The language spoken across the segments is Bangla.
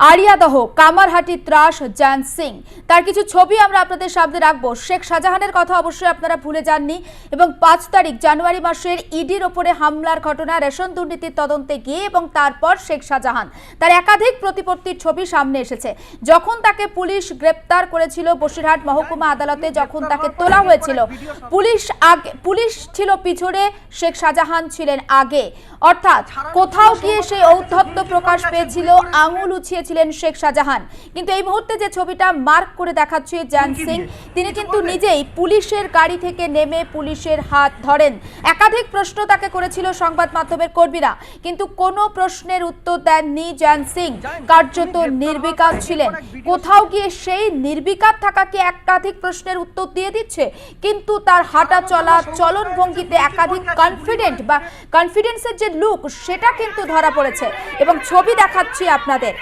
আরিয়াদহ, কামারহাটি ত্রাস জ্যান সিং। তার কিছু ছবি আমরা আপনাদের সামনে রাখব। শেখ শাহজাহানের কথা অবশ্যই আপনারা ভুলে যাননি এবং পাঁচ তারিখ, জানুয়ারি মাসের ইডির ওপরে হামলার ঘটনা, রেশন দুর্নীতির তদন্তে গিয়ে এবং তারপর শেখ শাহজাহান। তার একাধিক প্রতিপত্তির ছবি সামনে এসেছে। যখন তাকে পুলিশ গ্রেপ্তার করেছিল বসিরহাট মহকুমা আদালতে, যখন তাকে তোলা হয়েছিল, পুলিশ আগে, পুলিশ ছিল পিছনে, শেখ শাহজাহান ছিলেন আগে। অর্থাৎ কোথাও গিয়ে সেই ঔদ্ধত্য প্রকাশ পেয়েছিল, আঙুল উছিয়েছিলেন শেখ শাহজাহান। কিন্তু এই মুহূর্তে যে ছবিটা মার্ক করে দেখাচ্ছে জ্যান সিং তিনি কিন্তু নিজেই পুলিশের গাড়ি থেকে নেমে পুলিশের হাত ধরেন। একাধিক প্রশ্ন তাকে করেছিল সংবাদ মাধ্যমের কর্মীরা কিন্তু কোনো প্রশ্নের উত্তর দেননি জ্যান সিং। কার্যত নির্বিকার ছিলেন। কোথাও গিয়ে সেই নির্বিকার থাকাকে একাধিক প্রশ্নের উত্তর দিয়ে দিচ্ছে? কিন্তু তার হাঁটা চলা চলন ভঙ্গিতে একাধিক কনফিডেন্ট বা কনফিডেন্সের যে লুক সেটা কিন্তু ধরা পড়েছে। এবং ছবি দেখাচ্ছি আপনাদের।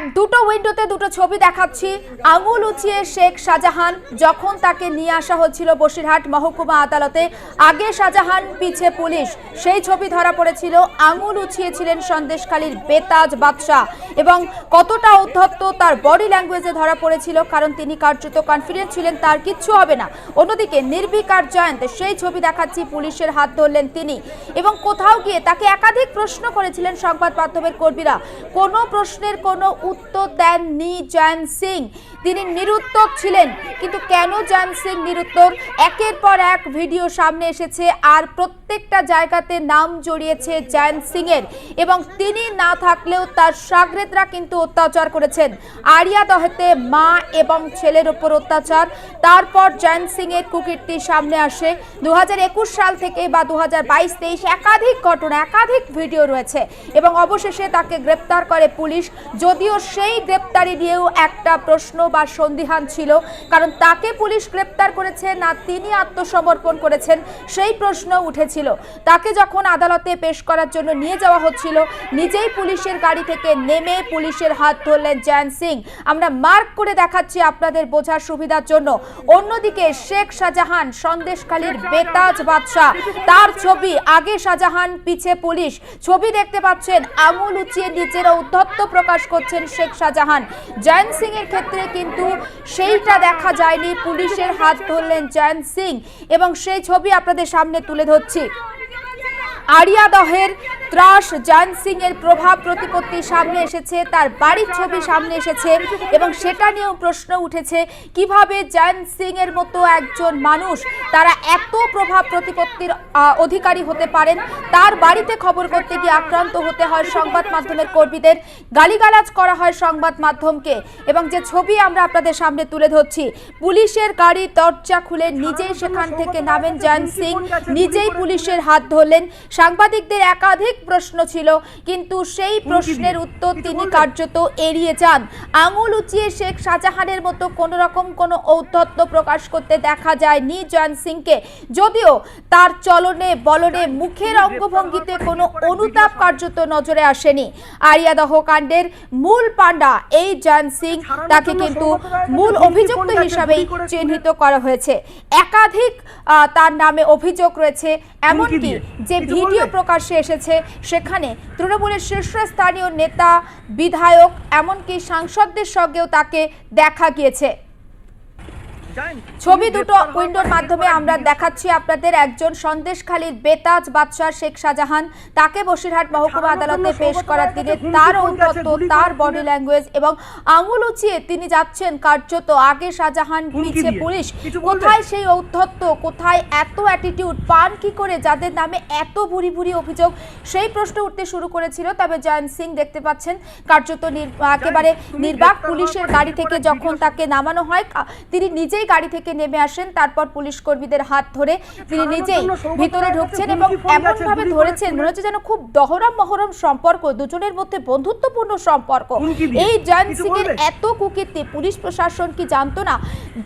এক দুটো উইন্ডোতে দুটো ছবি দেখাচ্ছি। আঙুল উঁচিয়ে শেখ শাহজাহান যখন তাকে নিয়ে আসা হচ্ছিল বসিরহাট মহকুমা আদালতে, আগে শাহজাহান, পিছে পুলিশ। সেই ছবি ধরা পড়েছিল, আঙুল উঁচিয়েছিলেন সন্দেশখালীর বেতাজ বাদশাহ। এবং কতটা উদ্ধত্ত তার বডি ল্যাঙ্গুয়েজে ধরা পড়েছিল, কারণ তিনি কার্যত কনফিডেন্ট ছিলেন, তার কিচ্ছু হবে না। অন্যদিকে নির্বিকার জয়ন্ত সেই ছবি দেখাচ্ছি, পুলিশের হাত ধরলেন তিনি। এবং কোথাও গিয়ে তাকে একাধিক প্রশ্ন করেছিলেন সংবাদ মাধ্যমের কর্মীরা। কোনো প্রশ্নের কোনো উত্তর দেননি জয়ন্ত সিং। তিনি নিরুত্তর ছিলেন, কিন্তু কেন জয়ন্ত সিং নিরুত্তর? একের পর এক ভিডিও সামনে এসেছে, আর প্রত্যেকটা জায়গাতে নাম জড়িয়েছে জয়ন্ত সিং এর এবং তিনি না থাকলেও তার সাগরেদরা কিন্তু অত্যাচার করেছেন। আরিয়া দহেতে মা এবং ছেলের ওপর অত্যাচার। তারপর জয়ন্ত সিং এর কুকীর্তি সামনে আসে। দু হাজার একুশ সাল থেকে বা দু হাজার বাইশ তেইশ একাধিক ঘটনা, একাধিক ভিডিও রয়েছে। এবং অবশেষে তাকে গ্রেপ্তার করে পুলিশ। যদিও সেই গ্রেপ্তারি নিয়েও একটা প্রশ্ন বা সন্দিহান ছিল। কারণ তাকে পুলিশ গ্রেপ্তার করেছে না তিনি আত্মসমর্পণ করেছেন, সেই প্রশ্ন উঠেছিল। তাকে যখন আদালতে পেশ করার জন্য নিয়ে যাওয়া হচ্ছিল, নিজেই পুলিশের গাড়ি থেকে নেমে পুলিশের হাত ধরলেন জয়ন্ত সিং। আমরা মার্ক করে দেখাচ্ছি আপনাদের বোঝার সুবিধার জন্য। অন্যদিকে শেখ শাহজাহান সন্দেশখালীর বেতাজ বাদশাহ, তার ছবি আগে শাহজাহান, পিছে পুলিশ। ছবি দেখতে পাচ্ছেন, আঙুল উঁচিয়ে নিজের উদ্ধত্ত প্রকাশ করছেন শেখ শাহজাহান। জয়ন্ত সিং এর ক্ষেত্রে কিন্তু সেইটা দেখা যায়নি। পুলিশের হাত ধরলেন জয়ন্ত সিং এবং সেই ছবি আপনাদের সামনে তুলে ধরছি। আরিয়াদহের ত্রাস জয়ন্ত সিং এর প্রভাব প্রতিপত্তি সামনে এসেছে, তার বাড়ির ছবি সামনে এসেছে এবং সেটা নিয়েও প্রশ্ন উঠেছে, কীভাবে জয়ন্ত সিং এর মতো একজন মানুষ তারা এত প্রভাব প্রতিপত্তির অধিকারী হতে পারেন? তার বাড়িতে খবর করতে গিয়ে আক্রান্ত হতে হয় সংবাদ মাধ্যমের কর্মীদের, গালিগালাজ করা হয় সংবাদ মাধ্যমকে এবং যে ছবি আমরা আপনাদের সামনে তুলে ধরছি, পুলিশের গাড়ি দরজা খুলে নিজেই সেখান থেকে নামেন জয়ন্ত সিং, নিজেই পুলিশের হাত ধরলেন। সাংবাদিকদের একাধিক প্রশ্ন ছিল কিন্তু সেই প্রশ্নের উত্তর তিনি কার্যত এড়িয়ে যান। আঙুল উঁচিয়ে শেখ শাহজাহানের মতো কোনো রকম কোনো ঔদ্ধত্য প্রকাশ করতে দেখা যায়নি জয়ন্ত সিংকে। যদিও তার চলনে বলনে মুখের অঙ্গভঙ্গিতে কোনো অনুতাপ কার্যত নজরে আসেনি। আরিয়াদহ কাণ্ডের মূল পাণ্ডা এই জয়ন্ত সিং তাকে কিন্তু মূল অভিযুক্ত হিসাবেই চিহ্নিত করা হয়েছে। একাধিক তার নামে অভিযোগ রয়েছে। এমনকি যে ভিডিও প্রকাশ্যে এসেছে সেখানে তৃণমূলের শীর্ষস্থানীয় নেতা বিধায়ক এমনকি সাংসদদের সঙ্গেও তাকে দেখা গিয়েছে। ছবি দুটো উইন্ডোর মাধ্যমে আমরা দেখাচ্ছি আপনাদের একজন সন্দেশখালীর বেতাজ বাদশাহ শেখ শাহজাহান। তাকে বসিরহাট মহকুমা আদালতে পেশ করার দিনে তার ঔদ্ধত্য তার বডি ল্যাঙ্গুয়েজ এবং আঙুল উঁচিয়ে তিনি যাচ্ছেন কার্যত আগে শাহজাহান পিছে পুলিশ। কোথায় সেই ঔদ্ধত্য? কোথায় এত অ্যাটিটিউড পান কি করে? যাদের নামে এত ভুরি ভুরি অভিযোগ? সেই প্রশ্ন উঠতে শুরু করেছিল। তবে জয়ন্ত সিং দেখতে পাচ্ছেন কার্যত একেবারে নির্বাক পুলিশের গাড়ি থেকে যখন তাকে নামানো হয় তিনি তিনি নিজেই গাড়ি থেকে নেমে আসেন তারপর পুলিশ কর্মীদের হাত ধরে তিনি নিজেই ভিতরে ঢুকছেন এবং এমন ভাবে ধরেছেন মনে হচ্ছে যেন খুব দহরম মহরম সম্পর্ক দুজনের মধ্যে বন্ধুত্বপূর্ণ সম্পর্ক। এই জয়ন্ত সিং এর এত কুকীর্তি পুলিশ প্রশাসন কি জানতো না?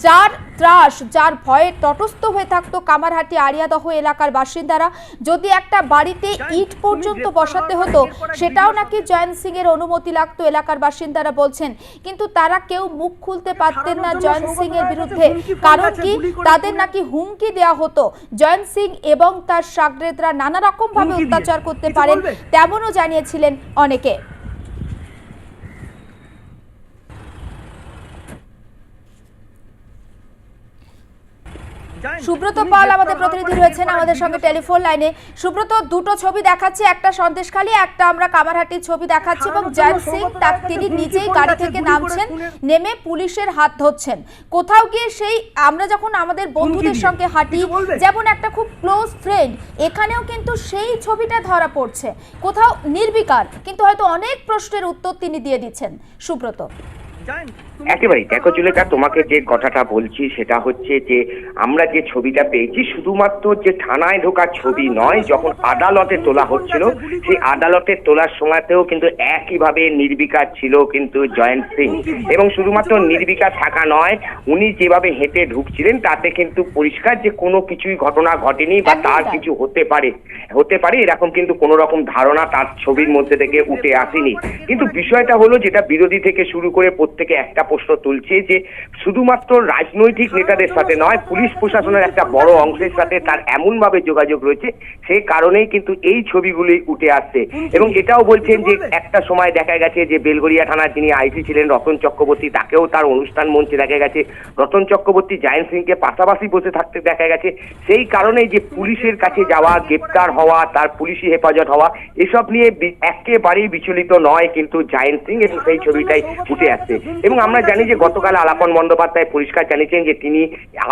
যার ত্রাস যার ভয়ে তটস্থ হয়ে থাকতো কামারহাটি আরিয়াদহ এলাকার বাসিন্দারা। যদি একটা বাড়িতে ইট পর্যন্ত বসাতে হতো সেটাও নাকি জয়ন্ত সিং এর অনুমতি লাগতো এলাকার বাসিন্দারা বলছেন। কিন্তু তারা কেউ মুখ খুলতে পারতেন না জয়ন্ত সিং এর বিরুদ্ধে। কারণ কি তাদের নাকি হুমকি দেওয়া হতো? জয়ন্ত সিং এবং তার সাগরেদরা নানা রকম ভাবে অত্যাচার করতে পারেন তেমনও জানিয়েছিলেন অনেকে। সুব্রত পাল আমাদের প্রতিনিধি রয়েছেন আমাদের সঙ্গে টেলিফোন লাইনে। সুব্রত দুটো ছবি দেখাচ্ছে একটা সন্দেশখালী একটা আমরা কামারহাটির ছবি দেখাচ্ছি এবং জয়ন্ত সিং তার তিনি নিজেই গাড়ি থেকে নামছেন নেমে পুলিশের হাত ধরছেন। কোথাও গিয়ে সেই আমরা যখন আমাদের বন্ধুদের সঙ্গে হাঁটি যেমন একটা খুব ক্লোজ ফ্রেন্ড এখানেও কিন্তু সেই ছবিটা ধরা পড়ছে। কোথাও নির্বিকার কিন্তু হয়তো অনেক প্রশ্নের উত্তর তিনি দিয়ে দিচ্ছেন। সুব্রত। একেবারেই। দেখো চুলেকা তোমাকে যে কথাটা বলছি সেটা হচ্ছে যে আমরা যে ছবিটা পেয়েছি শুধুমাত্র যে থানায় ঢোকার ছবি নয় যখন আদালতে তোলা হচ্ছিল সেই আদালতে তোলার সময়তেও কিন্তু একইভাবে নির্বিকার ছিল কিন্তু জয়ন্ত সিং। এবং শুধুমাত্র নির্বিকার থাকা নয় উনি যেভাবে হেঁটে ঢুকছিলেন তাতে কিন্তু পরিষ্কার যে কোনো কিছুই ঘটনা ঘটেনি বা তার কিছু হতে পারে হতে পারে এরকম কিন্তু কোনো রকম ধারণা তার ছবির মধ্যে থেকে উঠে আসেনি। কিন্তু বিষয়টা হলো যেটা বিরোধী থেকে শুরু করে প্রত্যেকে একটা প্রশ্ন তুলছে যে শুধুমাত্র রাজনৈতিক নেতাদের সাথে নয় পুলিশ প্রশাসনের একটা বড় অংশের সাথে তার এমন ভাবে যোগাযোগ রয়েছে সেই কারণেই কিন্তু এই ছবিগুলি উঠে আসছে। এবং এটাও বলছেন যে একটা সময় দেখা গেছে যে বেলগড়িয়া থানার যিনি আইসি ছিলেন রতন চক্রবর্তী তাকেও তার অনুষ্ঠান মঞ্চে দেখা গেছে। রতন চক্রবর্তী জায়েন্ট সিংকে পাশাপাশি বসে থাকতে দেখা গেছে। সেই কারণেই যে পুলিশের কাছে যাওয়া গ্রেপ্তার হওয়া তার পুলিশি হেফাজত হওয়া এসব নিয়ে একেবারেই বিচলিত নয় কিন্তু জায়েন্ট সিং এবং সেই ছবিটাই উঠে আসছে। এবং আমরা জানি যে গতকাল আলাপন বন্দ্যোপাধ্যায় পরিষ্কার জানিয়েছেন যে তিনি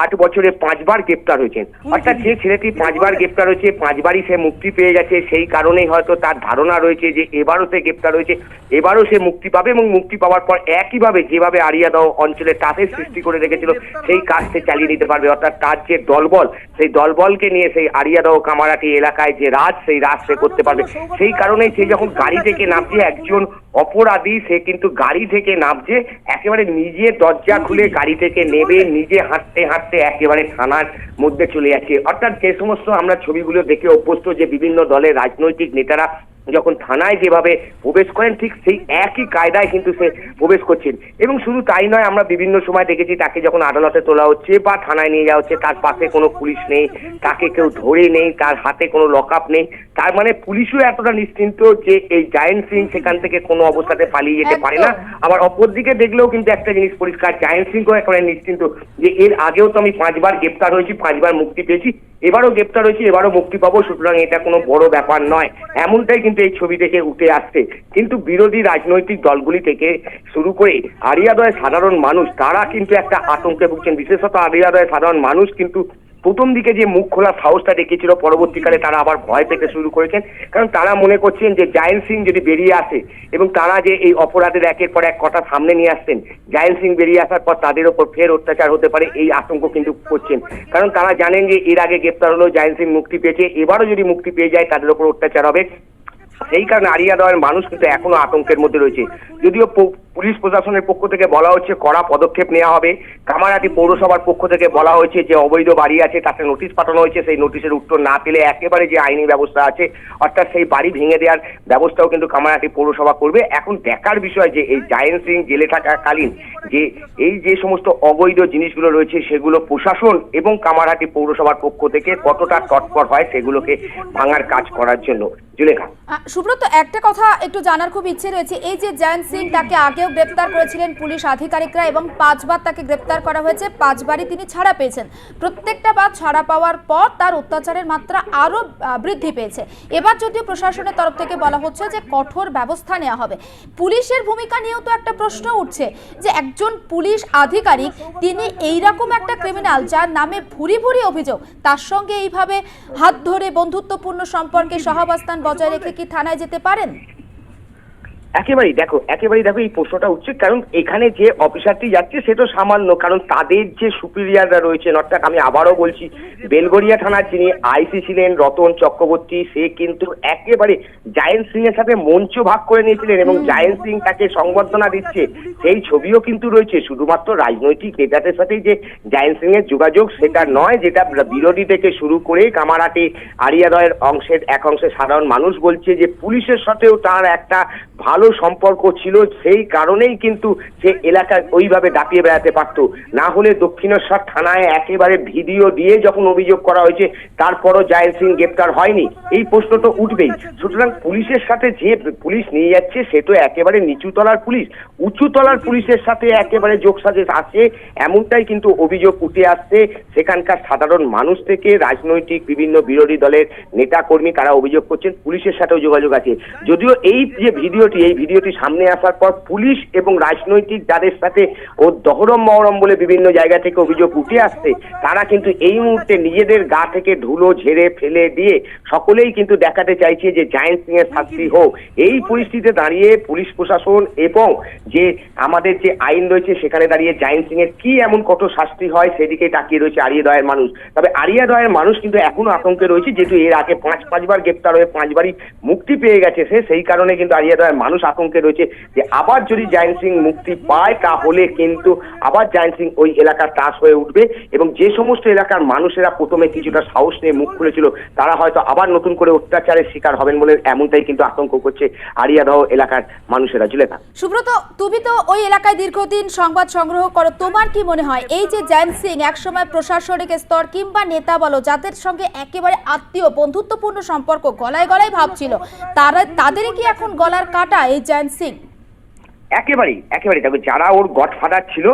আট বছরে পাঁচবার গ্রেপ্তার হয়েছেন। অর্থাৎ যে ছেলেটি পাঁচবার গ্রেপ্তার হয়েছে পাঁচবারই সে মুক্তি পেয়ে গেছে। সেই কারণেই হয়তো তার ধারণা রয়েছে যে এবারও সে গ্রেপ্তার হয়েছে এবারও সে মুক্তি পাবে এবং মুক্তি পাওয়ার পর একইভাবে যেভাবে আরিয়াদহ অঞ্চলে টাসের সৃষ্টি করে রেখেছিল সেই কাজ সে চালিয়ে নিতে পারবে। অর্থাৎ তার যে দলবল সেই দলবলকে নিয়ে সেই আরিয়াদহ কামারাটি এলাকায় যে রাজ সেই রাজ সে করতে পারবে। সেই কারণেই সে যখন গাড়ি থেকে নামছে একজন অপরাধী সে কিন্তু গাড়ি থেকে নামছে একেবারে নিজে দরজা খুলে গাড়ি থেকে নেবে নিজে হাঁটতে হাঁটতে একেবারে থানার মধ্যে চলে যাচ্ছে। অর্থাৎ যে সমস্ত আমরা ছবিগুলো দেখে অভ্যস্ত যে বিভিন্ন দলের রাজনৈতিক নেতারা যখন থানায় যেভাবে প্রবেশ করেন ঠিক সেই একই কায়দায় কিন্তু সে প্রবেশ করছেন। এবং শুধু তাই নয় আমরা বিভিন্ন সময় দেখেছি তাকে যখন আদালতে তোলা হচ্ছে বা থানায় নিয়ে যাওয়া হচ্ছে তার পাশে কোনো পুলিশ নেই তাকে কেউ ধরে নেই তার হাতে কোনো লক আপ নেই। তার মানে পুলিশও এতটা নিশ্চিন্ত যে এই জায়েন্ট সিং সেখান থেকে কোনো অবস্থাতে পালিয়ে যেতে পারে না। আবার অপরদিকে দেখলেও কিন্তু একটা জিনিস পরিষ্কার জায়েন্ট সিংও একেবারে নিশ্চিন্ত যে এর আগেও তো আমি পাঁচবার গ্রেপ্তার হয়েছি পাঁচবার মুক্তি পেয়েছি। এবারও গ্রেপ্তার হয়েছি, এবারও মুক্তি পাবো, সুতরাং এটা কোনো বড় ব্যাপার নয়। এমনটাই কিন্তু এই ছবি থেকে উঠে আসছে। কিন্তু বিরোধী রাজনৈতিক দলগুলি থেকে শুরু করে আরিয়াদয় সাধারণ মানুষ, তারা কিন্তু একটা আতঙ্কে ভুগছেন। বিশেষত আরিয়াদয়ের সাধারণ মানুষ কিন্তু প্রথম দিকে যে মুখ খোলা সাহসটা দেখিয়েছিল পরবর্তীকালে তারা আবার ভয় পেতে শুরু করেছেন। কারণ তারা মনে করছেন যে জায়েন্ট সিং যদি বেরিয়ে আসে এবং তারা যে এই অপরাধের একের পর এক কথা সামনে নিয়ে আসছেন জায়েন্ট সিং বেরিয়ে আসার পর তাদের ওপর ফের অত্যাচার হতে পারে এই আতঙ্ক কিন্তু করছেন। কারণ তারা জানেন যে এর আগে গ্রেপ্তার হলেও জায়েন্ট সিং মুক্তি পেয়েছে, এবারও যদি মুক্তি পেয়ে যায় তাদের ওপর অত্যাচার হবে। সেই কারণে আরিয়া দেওয়ার মানুষ কিন্তু এখনও আতঙ্কের মধ্যে রয়েছে। যদিও পুলিশ প্রশাসনের পক্ষ থেকে বলা হচ্ছে কড়া পদক্ষেপ নেওয়া হবে। কামারহাটি পৌরসভার পক্ষ থেকে বলা হয়েছে যে অবৈধ বাড়ি আছে, তাতে নোটিশ পাঠানো হয়েছে। সেই নোটিশের উত্তর না পেলে একেবারে যে আইনি ব্যবস্থা আছে, অর্থাৎ সেই বাড়ি ভেঙে দেওয়ার ব্যবস্থাও কিন্তু কামারহাটি পৌরসভা করবে। এখন দেখার বিষয় যে এই জায়েন্ট সিং জেলে থাকাকালীন যে এই যে সমস্ত অবৈধ জিনিসগুলো রয়েছে, সেগুলো প্রশাসন এবং কামারহাটি পৌরসভার পক্ষ থেকে কতটা তৎপর হয়, সেগুলোকে ভাঙার কাজ করার জন্য। জুলেখা। সুব্রত, একটা কথা একটু জানার খুব ইচ্ছে রয়েছে। এই যে জয়ন্ত সিং তাকে আগেও গ্রেপ্তার করেছিলেন পুলিশ আধিকারিকরা এবং পাঁচবার তাকে গ্রেপ্তার করা হয়েছে। পাঁচবারই তিনি ছাড়া পেয়েছেন। প্রত্যেকটা বার ছাড়া পাওয়ার পর তার অত্যাচারের মাত্রা আরও বৃদ্ধি পেয়েছে। এবার যদিও প্রশাসনের তরফ থেকে বলা হচ্ছে যে কঠোর ব্যবস্থা নেওয়া হবে। পুলিশের ভূমিকা নিয়েও তো একটা প্রশ্ন উঠছে যে একজন পুলিশ আধিকারিক তিনি এইরকম একটা ক্রিমিনাল যার নামে ভুরি ভুরি অভিযোগ, তার সঙ্গে এইভাবে হাত ধরে বন্ধুত্বপূর্ণ সম্পর্কে সহাবস্থান বজায় রেখে কি থানায় যেতে পারেন? একেবারেই, দেখো একেবারেই দেখো এই প্রশ্নটা উঠছে, কারণ এখানে যে অফিসারটি যাচ্ছে সে তো সামান্য, কারণ তাদের যে সুপিরিয়াররা রয়েছেন, অর্থাৎ আমি আবারও বলছি, বেলগড়িয়া থানার যিনি আইসি ছিলেন, রতন চক্রবর্তী, সে কিন্তু একেবারে জায়েন্ট সিং এর সাথে মঞ্চ ভাগ করে নিয়েছিলেন এবং জায়েন্ট সিং তাকে সংবর্ধনা দিচ্ছে। সেই ছবিও কিন্তু রয়েছে, শুধুমাত্র রাজনৈতিক নেতাদের সাথে যে জায়েন্ট সিং এর যোগাযোগ, সেটা নয়, যেটা বিরোধী থেকে শুরু করে কামারাটি আরিয়াদয়ের অংশের এক অংশে সাধারণ মানুষ বলছে যে পুলিশের সাথেও তার একটা ভালো সম্পর্ক ছিল সেই কারণেই কিন্তু সে এলাকায় ওইভাবে দাপিয়ে বেড়াতে পারতো। না হলে দক্ষিণেশ্বর থানায় একেবারে ভিডিও দিয়ে যখন অভিযোগ করা হয়েছে, তারপরও জায়েন্ট সিং গ্রেপ্তার হয়নি। এই প্রশ্ন তো উঠবেই। সুতরাং পুলিশের সাথে যে পুলিশ নিয়ে যাচ্ছে, সে তো একেবারে নিচু তলার পুলিশ। উঁচুতলার পুলিশের সাথে একেবারে যোগসাজেশ আছে, এমনটাই কিন্তু অভিযোগ উঠে আসছে। সেখানকার সাধারণ মানুষ থেকে রাজনৈতিক বিভিন্ন বিরোধী দলের নেতা কর্মী তারা অভিযোগ করছেন, পুলিশের সাথেও যোগাযোগ আছে। যদিও এই যে ভিডিওটি, এই ভিডিওটি সামনে আসার পর পুলিশ এবং রাজনৈতিক যাদের সাথে ও দহরম মহরম বলে বিভিন্ন জায়গা থেকে অভিযোগ উঠে আসছে, তারা কিন্তু এই মুহূর্তে নিজেদের গা থেকে ধুলো ঝেড়ে ফেলে দিয়ে সকলেই কিন্তু দেখাতে চাইছে যে জায়েন্ট সিং এর শাস্তি হোক। এই পরিস্থিতিতে দাঁড়িয়ে পুলিশ প্রশাসন এবং যে আমাদের যে আইন রয়েছে, সেখানে দাঁড়িয়ে জায়েন্ট সিং এর কি এমন কত শাস্তি হয়, সেদিকে তাকিয়ে রয়েছে আরিয়া দয়ের মানুষ। তবে আরিয়া দয়ের মানুষ কিন্তু এখনও আতঙ্কে রয়েছে, যেহেতু এর আগে পাঁচ পাঁচবার গ্রেপ্তার হয়ে পাঁচবারই মুক্তি পেয়ে গেছে সে, সেই কারণে কিন্তু আরিয়া দয়ের মানুষ আতঙ্কে রয়েছে যে আবার যদি জায়েন্ট সিং মুক্তি পায় তাহলে কিন্তু আবার জায়েন্ট সিং ওই এলাকার ত্রাস হয়ে উঠবে এবং যে সমস্ত এলাকার মানুষেরা প্রথমে কিছুটা সাহস নিয়ে মুখ খুলেছিল, তারা হয়তো আবার নতুন করে অত্যাচারের শিকার হবেন বলে এমনটাই কিন্তু আতঙ্ক করছে আরিয়াদহ এলাকার মানুষেরা, জুলেখা। সুব্রত, তুমি তো ওই এলাকায় দীর্ঘদিন সংবাদ সংগ্রহ করো, তোমার কি মনে হয়? এই যে জয়ন্ত সিং একসময় প্রশাসনিক স্তর কিংবা নেতা বলো, যাদের সঙ্গে একেবারে আত্মীয় বন্ধুত্বপূর্ণ সম্পর্ক গলায় গলায় ভাবছিল, তারা তাদের কি এখন গলার কাটা? এই জয়ন্ত সিং একেবারেই একেবারেই। দেখো যারা ওর গডফাদার ছিল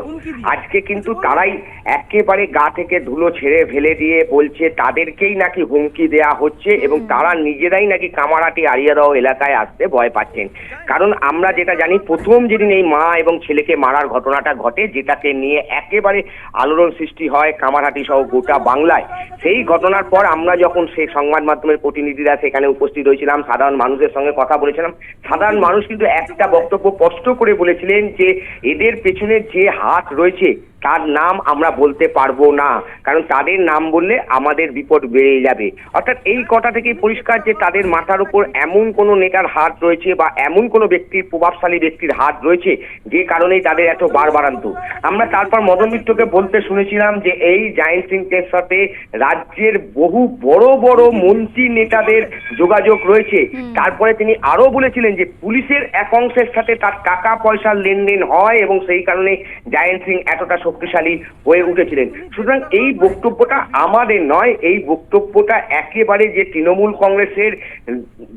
আজকে কিন্তু তারাই একেবারে গা থেকে ধুলো ছেড়ে ফেলে দিয়ে বলছে তাদেরকেই নাকি হুমকি দেয়া হচ্ছে এবং তারা নিজেরাই নাকি কামারাটি আরিয়াদহ এলাকায় আসতে ভয় পাচ্ছেন। কারণ আমরা যেটা জানি প্রথম যেদিন এই মা এবং ছেলেকে মারার ঘটনাটা ঘটে যেটাকে নিয়ে একেবারে আলোড়ন সৃষ্টি হয় কামারহাটি সহ গোটা বাংলায় সেই ঘটনার পর আমরা যখন সেই সংবাদ মাধ্যমের প্রতিনিধিরা সেখানে উপস্থিত হয়েছিলাম সাধারণ মানুষের সঙ্গে কথা বলেছিলাম সাধারণ মানুষ কিন্তু একটা বক্তব্য স্পষ্ট করে বলেছিলেন যে এদের পেছনে যে হাত রয়েছে তার নাম আমরা বলতে পারব না। কারণ তাদের নাম বললে আমাদের বিপদ বেড়ে যাবে। অর্থাৎ এই কথা থেকে পরিষ্কার যে তাদের মাথার উপর এমন কোনো নেতার হাত রয়েছে বা এমন কোনো ব্যক্তির প্রভাবশালী ব্যক্তির হাত রয়েছে যে কারণেই তাদের এত বারবারান্ত। আমরা তারপর মদন মিত্রকে বলতে শুনেছিলাম যে এই জায়েন্ট সিংটের সাথে রাজ্যের বহু বড় বড় মন্ত্রী নেতাদের যোগাযোগ রয়েছে। তারপরে তিনি আরও বলেছিলেন যে পুলিশের এক অংশের সাথে তার টাকা পয়সার লেনদেন হয় এবং সেই কারণে জায়েন্ট সিং এতটা শক্তিশালী হয়ে উঠেছিলেন। সুতরাং এই বক্তব্যটা আমাদের নয়, এই বক্তব্যটা একেবারে যে তৃণমূল কংগ্রেসের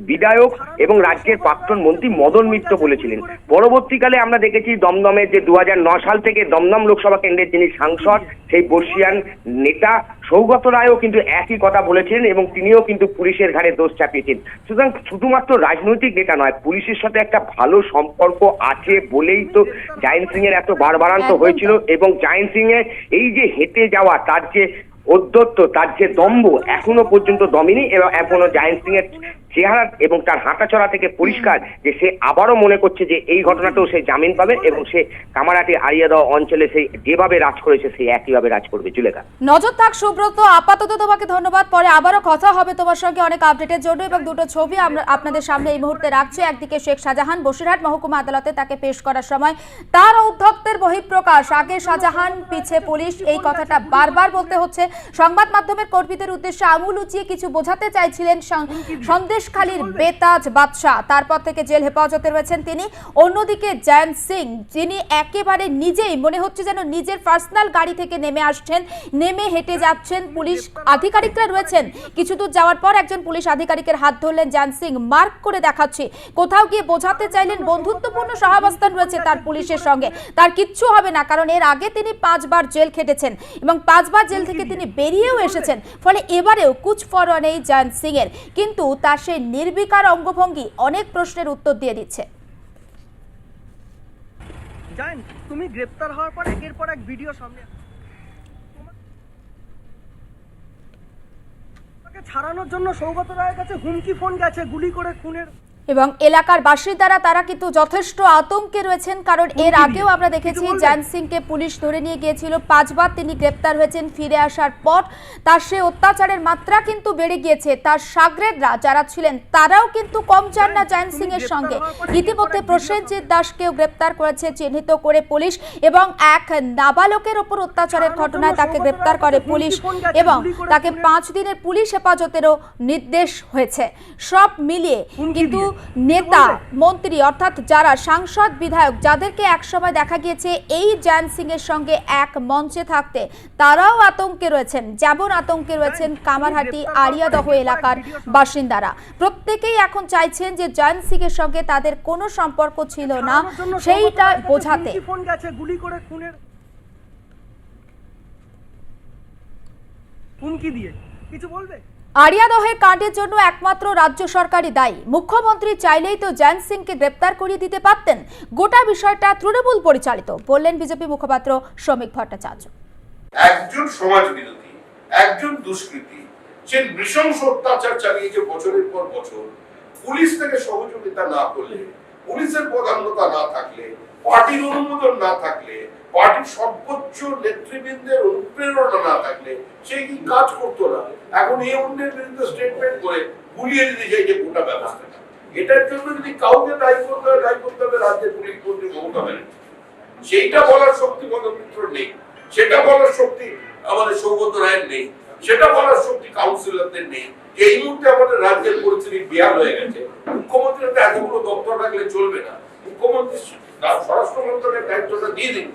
বিধায়ক এবং রাজ্যের প্রাক্তন মন্ত্রী মদন মিত্র বলেছিলেন। পরবর্তীকালে আমরা দেখেছি দমদমের যে দু হাজার নয় সাল থেকে দমদম লোকসভা কেন্দ্রের যিনি সাংসদ, সেই বর্ষিয়ান নেতা সৌগত রায়ও কিন্তু একই কথা বলেছেন এবং তিনিও কিন্তু পুলিশের ঘাড়ে দোষ চাপিয়েছেন। সুতরাং শুধুমাত্র রাজনৈতিক নেতা নয় পুলিশের সাথে একটা ভালো সম্পর্ক আছে বলেই তো জায়ন সিং এর এত বারবারান্ত হয়েছিল এবং জায়ন সিং এর এই যে হেঁটে যাওয়া তার যে অধ্যত্ত তার যে দম্ভ এখনও পর্যন্ত দমিনি এবং এখনও জায়ন সিং এর চেহারা এবং তার হাঁটাচলা থেকে পরিষ্কার যে সে আবারও মনে করছে যে এই ঘটনাতেও সে জামিন পাবে এবং সে কামারাটি আরিয়াদহ অঞ্চলে সেই যেভাবে রাজ করেছে সেই একইভাবে রাজ করবে। জুলেখা। নজর থাক সুব্রত আপাতত তোমাকে ধন্যবাদ। পরে আবারও কথা হবে তোমার সঙ্গে অনেক আপডেটের জন্য এবং দুটো ছবি আমরা আপনাদের সামনে এই মুহূর্তে রাখছি। একদিকে শেখ শাহজাহান বসিরহাট মহকুমা আদালতে তাকে পেশ করার সময় তার ঔদ্ধত্যের বহিঃপ্রকাশ। আগে শাহজাহান পিছে পুলিশ এই কথাটা বারবার বলতে হচ্ছে। সংবাদ মাধ্যমের কর্মীদের উদ্দেশ্যে আঙুল উঁচিয়ে কিছু বোঝাতে চাইছিলেন সং- সন্দেশখালীর বেতাজ বাদশাহ। তারপর থেকে জেল হেফাজতে রয়েছেন তিনি। অন্যদিকে জয়ন্ত সিং, যিনি একেবারে নিজেই মনে হচ্ছে যেন নিজের পার্সোনাল গাড়ি থেকে নেমে আসছেন, নেমে হেঁটে যাচ্ছেন পুলিশ আধিকারিকরা রয়েছেন। কিছু দূর যাওয়ার পর একজন পুলিশ আধিকারিকের হাত ধরলেন জয়ন্ত সিং। মার্ক করে দেখাচ্ছে। কোথাও গিয়ে বোঝাতে চাইলেন বন্ধুত্বপূর্ণ সহাবস্থান রয়েছে তার পুলিশের সঙ্গে। তার কিচ্ছু হবে না, কারণ এর আগে তিনি পাঁচবার জেল খেটেছেন এবং পাঁচবার জেল থেকে তিনি বেরিয়েও এসেছেন। ফলে এবারেও কুচফরওয়া নেই জয়ন্ত সিং এর কিন্তু তার সেই নির্বিকার অঙ্গভঙ্গি অনেক প্রশ্নের উত্তর দিয়ে দিচ্ছে। তুমি গ্রেপ্তার হওয়ার পর একের পর এক ভিডিও সামনে ছাড়ানোর জন্য সৌগত রায়ের কাছে হুমকি ফোন গেছে, গুলি করে খুনের। এবং এলাকার বাসিন্দারা তারা কিন্তু যথেষ্ট আতঙ্কে রয়েছেন কারণ এর আগেও আমরা দেখেছি? জ্যান সিংকে পুলিশ ধরে নিয়ে গিয়েছিল পাঁচবার তিনি গ্রেপ্তার হয়েছেন ফিরে আসার পর তার সে অত্যাচারের মাত্রা কিন্তু বেড়ে গিয়েছে তার সাগরেদরা যারা ছিলেন তারাও কিন্তু কম চান না জ্যান সিং এর সঙ্গে। ইতিমধ্যে প্রসেনজিৎ দাসকেও গ্রেপ্তার করেছে চিহ্নিত করে পুলিশ এবং এক নাবালকের ওপর অত্যাচারের ঘটনায় তাকে গ্রেপ্তার করে পুলিশ এবং তাকে পাঁচ দিনের পুলিশ হেফাজতেরও নির্দেশ হয়েছে। সব মিলিয়ে কিন্তু নেতা মন্ত্রী অর্থাৎ যারা সাংসদ বিধায়ক যাদেরকে একসময় দেখা গিয়েছে এই জ্যান সিং এর সঙ্গে এক মঞ্চে থাকতে তারাও আতঙ্কে রয়েছেন। যেমন আতঙ্কে রয়েছেন কামারহাটি আরিয়াদহ এলাকার বাসিন্দারা। প্রত্যেকেই এখন চাইছেন যে জ্যান সিং এর সঙ্গে তাদের কোনো সম্পর্ক ছিল না। সেইটা বোঝাতে। ফোন গেছে গুলি করে খুনের। হুমকি দিয়ে? কিছু বলবে? আরিয়াদহের কাণ্ডের জন্য একমাত্র রাজ্য সরকারই দায়ী। মুখ্যমন্ত্রী চাইলেই তো জ্যান সিংকে গ্রেপ্তার করিয়ে দিতে পারতেন। গোটা বিষয়টা তৃণমূল পরিচালিত। বললেন বিজেপি মুখপাত্র শ্রমিক ভট্টাচার্য। একজন সমাজ বিরোধী একজন দুষ্কৃতী সে নৃশংস অত্যাচার চালিয়েছে বছরের পর বছর, পুলিশ থেকে সহযোগিতা না করলে, পুলিশের প্রধানতা না থাকলে, পার্টির অনুমোদন না থাকলে, পার্টির সর্বোচ্চ নেতৃবৃন্দের অনুপ্রেরণা না থাকলে, সে কি কাজ করতো না? এখন এই অন্যের বিরুদ্ধে স্টেটমেন্ট করে গুলিয়ে দিতে চাইছে গোটা ব্যবস্থাটা এটার জন্য যদি কাউকে দায়ী করতে হয়, দায়ী করতে হবে রাজ্যের পুলিশ মন্ত্রী মমতা ব্যানার্জি। সেইটা বলার শক্তি পদমিত্র নেই। সেটা বলার শক্তি আমাদের সৌগত রায়ের নেই। সেটা বলার শক্তি কাউন্সিলরদের নেই। এই মুহূর্তে আমাদের রাজ্যের পরিস্থিতি বিহার হয়ে গেছে। মুখ্যমন্ত্রী এতগুলো দপ্তর রাখলে চলবে না। মুখ্যমন্ত্রী স্বরাষ্ট্র মন্ত্রকের দায়িত্বটা দিয়ে দিন।